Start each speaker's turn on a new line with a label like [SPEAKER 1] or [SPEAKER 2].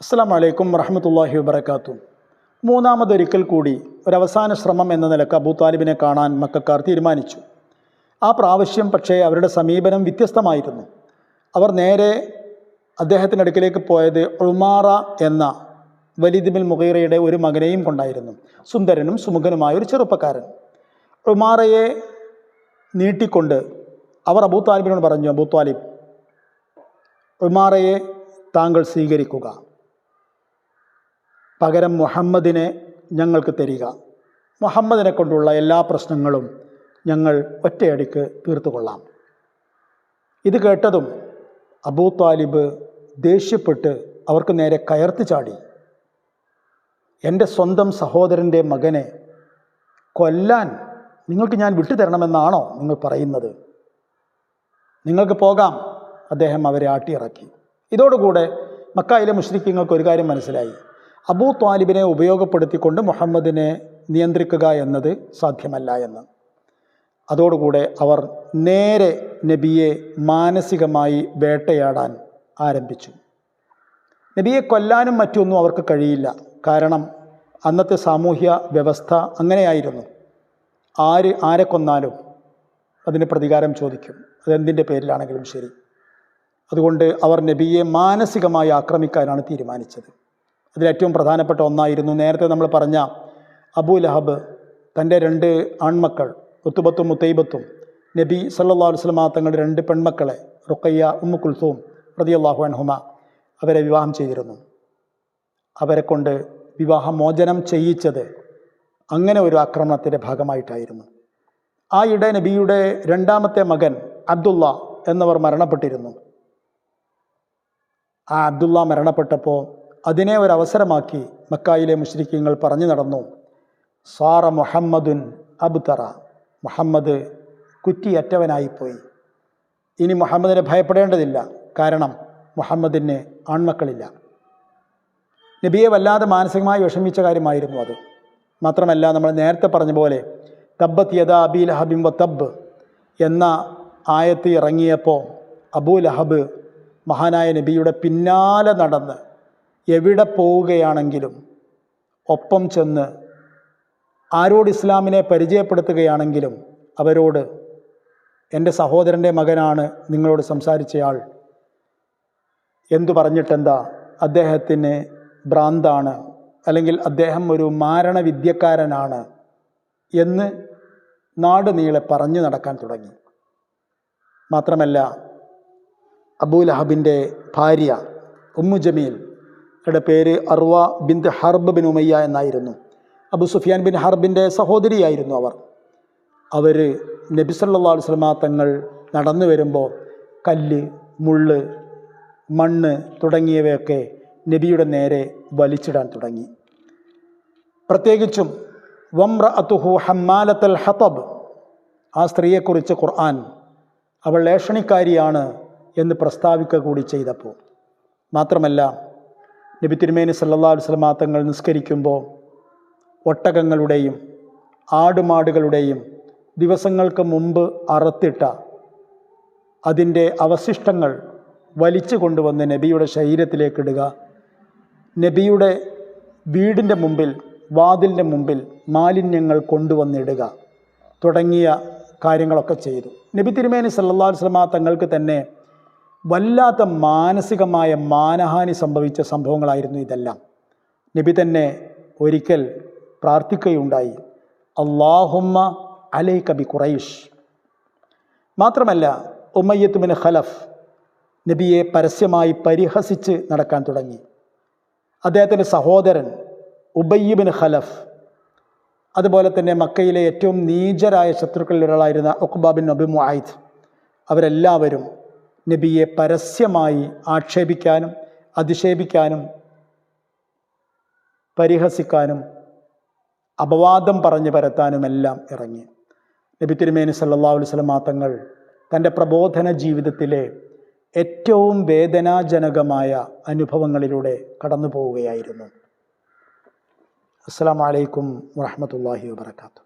[SPEAKER 1] അസ്സാം വലൈക്കും വറഹമത്തല്ലാഹി വബർക്കാത്തു മൂന്നാമതൊരിക്കൽ കൂടി ഒരവസാന ശ്രമം എന്ന നിലയ്ക്ക് അബൂ താലിബിനെ കാണാൻ മക്കാർ തീരുമാനിച്ചു. ആ പ്രാവശ്യം പക്ഷേ അവരുടെ സമീപനം വ്യത്യസ്തമായിരുന്നു. അവർ നേരെ അദ്ദേഹത്തിന്റെ അടുക്കിലേക്ക് പോയത് ഉൾമാറ എന്ന വലീദ് ബിൻ മുഗീറയുടെ ഒരു മകനെയും കൊണ്ടായിരുന്നു. സുന്ദരനും സുമുഖനുമായ ഒരു ചെറുപ്പക്കാരൻ. ഉൾമാറയെ നീട്ടിക്കൊണ്ട് അവർ അബൂ താലിബിനോട് പറഞ്ഞു അബൂ താലിബ് ഉമാറയെ താങ്കൾ സ്വീകരിക്കുക. പകരം മുഹമ്മദിനെ ഞങ്ങൾക്ക് തരിക. മുഹമ്മദിനെ കൊണ്ടുള്ള എല്ലാ പ്രശ്നങ്ങളും ഞങ്ങൾ ഒറ്റയടിക്ക് തീർത്തുകൊള്ളാം. ഇത് കേട്ടതും അബൂ താലിബ് ദേഷ്യപ്പെട്ട് അവർക്ക് നേരെ കയർത്തി ചാടി. എന്റെ സ്വന്തം സഹോദരന്റെ മകനെ കൊല്ലാൻ നിങ്ങൾക്ക് ഞാൻ വിട്ടുതരണമെന്നാണോ നിങ്ങൾ പറയുന്നത്? നിങ്ങൾക്ക് പോകാം. അദ്ദേഹം അവരെ ആട്ടിയിറക്കി. ഇതോടുകൂടെ മക്കായിലെ മുഷ്രിഖ്യങ്ങൾക്ക് ഒരു കാര്യം മനസ്സിലായി. അബൂ ത്വാലിബിനെ ഉപയോഗപ്പെടുത്തിക്കൊണ്ട് മുഹമ്മദിനെ നിയന്ത്രിക്കുക എന്നത് സാധ്യമല്ല എന്ന്. അതോടുകൂടെ അവർ നേരെ നബിയെ മാനസികമായി വേട്ടയാടാൻ ആരംഭിച്ചു. നബിയെ കൊല്ലാനും മറ്റൊന്നും അവർക്ക് കഴിയില്ല. കാരണം അന്നത്തെ സാമൂഹ്യ വ്യവസ്ഥ അങ്ങനെയായിരുന്നു. ആര് ആരെ കൊന്നാലും അതിന് പ്രതികാരം ചോദിക്കും. അതെന്തിന്റെ പേരിലാണെങ്കിലും ശരി. അതുകൊണ്ട് അവർ നബിയെ മാനസികമായി ആക്രമിക്കാനാണ് തീരുമാനിച്ചത്. അതിലേറ്റവും പ്രധാനപ്പെട്ട ഒന്നായിരുന്നു നേരത്തെ നമ്മൾ പറഞ്ഞ അബൂ ലഹബ് തന്റെ രണ്ട് ആൺമക്കൾ ഒത്തുബത്തും മുത്തൈബത്തും നബി സല്ലാ വസ്ലമ തങ്ങളുടെ രണ്ട് പെൺമക്കളെ റുക്കയ്യ ഉമ്മു കുൽസൂം റതി അള്ളാഹു അൻഹുമ അവരെ വിവാഹം ചെയ്തിരുന്നു. അവരെ കൊണ്ട് വിവാഹമോചനം ചെയ്യിച്ചത് അങ്ങനെ ഒരു ആക്രമണത്തിന്റെ ഭാഗമായിട്ടായിരുന്നു. ആ ഇട നബിയുടെ രണ്ടാമത്തെ മകൻ അബ്ദുള്ള എന്നവർ മരണപ്പെട്ടിരുന്നു. ആ അബ്ദുള്ള മരണപ്പെട്ടപ്പോൾ അതിനെ ഒരു അവസരമാക്കി മക്കായിലെ മുഷ്രിഖ്യങ്ങൾ പറഞ്ഞു നടന്നു. സാറ മുഹമ്മദുൻ അബ്തറ. മുഹമ്മദ് കുറ്റിയറ്റവനായിപ്പോയി. ഇനി മുഹമ്മദിനെ ഭയപ്പെടേണ്ടതില്ല. കാരണം മുഹമ്മദിന് ആൺമക്കളില്ല. നബിയെ വല്ലാതെ മാനസികമായി വിഷമിച്ച കാര്യമായിരുന്നു അത്. മാത്രമല്ല നമ്മൾ നേരത്തെ പറഞ്ഞ പോലെ തബ്ബത്ത് യദ അബി ലഹബിം വ തബ് എന്ന ആയത്ത് ഇറങ്ങിയപ്പോൾ അബൂ ലഹബ് മഹാനായ നബിയുടെ പിന്നാലെ നടന്ന് എവിടെ പോവുകയാണെങ്കിലും ഒപ്പം ചെന്ന് ആരോട് ഇസ്ലാമിനെ പരിചയപ്പെടുത്തുകയാണെങ്കിലും അവരോട് എന്റെ സഹോദരന്റെ മകനാണ് നിങ്ങളോട് സംസാരിച്ചയാൾ എന്തു പറഞ്ഞിട്ടെന്താ? അദ്ദേഹത്തിന് ഭ്രാന്താണ് അല്ലെങ്കിൽ അദ്ദേഹം ഒരു മാരണവിദ്യക്കാരനാണ് എന്ന് നാട് നീളെ പറഞ്ഞു നടക്കാൻ തുടങ്ങി. മാത്രമല്ല അബൂലഹബിന്റെ ഭാര്യ ഉമ്മു ജമീൽ യുടെ പേര് അർവ ബിന്ദ് ഹർബ് ബിൻ ഉമയ്യ എന്നായിരുന്നു. അബു സുഫിയാൻ ബിൻ ഹർബിന്റെ സഹോദരിയായിരുന്നു അവർ. അവർ നബി സല്ലാ വസ്ലമ തങ്ങൾ നടന്നു വരുമ്പോൾ കല്ല് മുള്ള് മണ്ണ് തുടങ്ങിയവയൊക്കെ നബിയുടെ നേരെ വലിച്ചിടാൻ തുടങ്ങി. പ്രത്യേകിച്ചും വമ്ര അത്തുഹു ഹമ്മാലത്തൽ ഹത്തബ് ആ സ്ത്രീയെക്കുറിച്ച് ഖുർആൻ അവൾ ലേഷണിക്കാരിയാണ് എന്ന് പ്രസ്താവിക്കുക കൂടി ചെയ്തപ്പോൾ. മാത്രമല്ല നബി തിരുമേനി സല്ലാ വസ്ലമാ തങ്ങൾ നിസ്കരിക്കുമ്പോൾ ഒട്ടകങ്ങളുടെയും ആടുമാടുകളുടെയും ദിവസങ്ങൾക്ക് മുമ്പ് അറുത്തിട്ട അതിന്റെ അവശിഷ്ടങ്ങൾ വലിച്ചു കൊണ്ടുവന്ന് നബിയുടെ ശരീരത്തിലേക്ക് ഇടുക. നബിയുടെ വീടിന്റെ മുമ്പിൽ വാതിലിന്റെ മുമ്പിൽ മാലിന്യങ്ങൾ കൊണ്ടുവന്നിടുക തുടങ്ങിയ കാര്യങ്ങളൊക്കെ ചെയ്തു. നബി തിരുമേനി സല്ലാ വസ്ലമ തങ്ങൾക്ക് തന്നെ വല്ലാത്ത മാനസികമായ മാനഹാനി സംഭവിച്ച സംഭവങ്ങളായിരുന്നു ഇതെല്ലാം. നബി തന്നെ ഒരിക്കൽ പ്രാർത്ഥിക്കുകയുണ്ടായി അള്ളാഹുമ്മ അലൈ കബി ഖുറൈഷ്. മാത്രമല്ല ഉമ്മയ്യത്ത് ബിൻ ഖലഫ് നബിയെ പരസ്യമായി പരിഹസിച്ച് നടക്കാൻ തുടങ്ങി. അദ്ദേഹത്തിന്റെ സഹോദരൻ ഉബയ്യബിൻ ഖലഫ് അതുപോലെ തന്നെ മക്കയിലെ ഏറ്റവും നീചരായ ശത്രുക്കളിൽ ഒരാളായിരുന്ന ഉഖ്ബാബിൻ നബി മുആയിദ് അവരെല്ലാവരും നബിയെ പരസ്യമായി ആക്ഷേപിക്കാനും അധിക്ഷേപിക്കാനും പരിഹസിക്കാനും അപവാദം പറഞ്ഞു പരത്താനുമെല്ലാം ഇറങ്ങി. നബി തിരുമേനി സല്ലാ വസ്ലം തങ്ങൾ തന്റെ പ്രബോധന ജീവിതത്തിലെ ഏറ്റവും വേദനാജനകമായ അനുഭവങ്ങളിലൂടെ കടന്നു പോവുകയായിരുന്നു അസ്സാം വലൈക്കും വാഹമത്തല്ലാഹി വാത്തു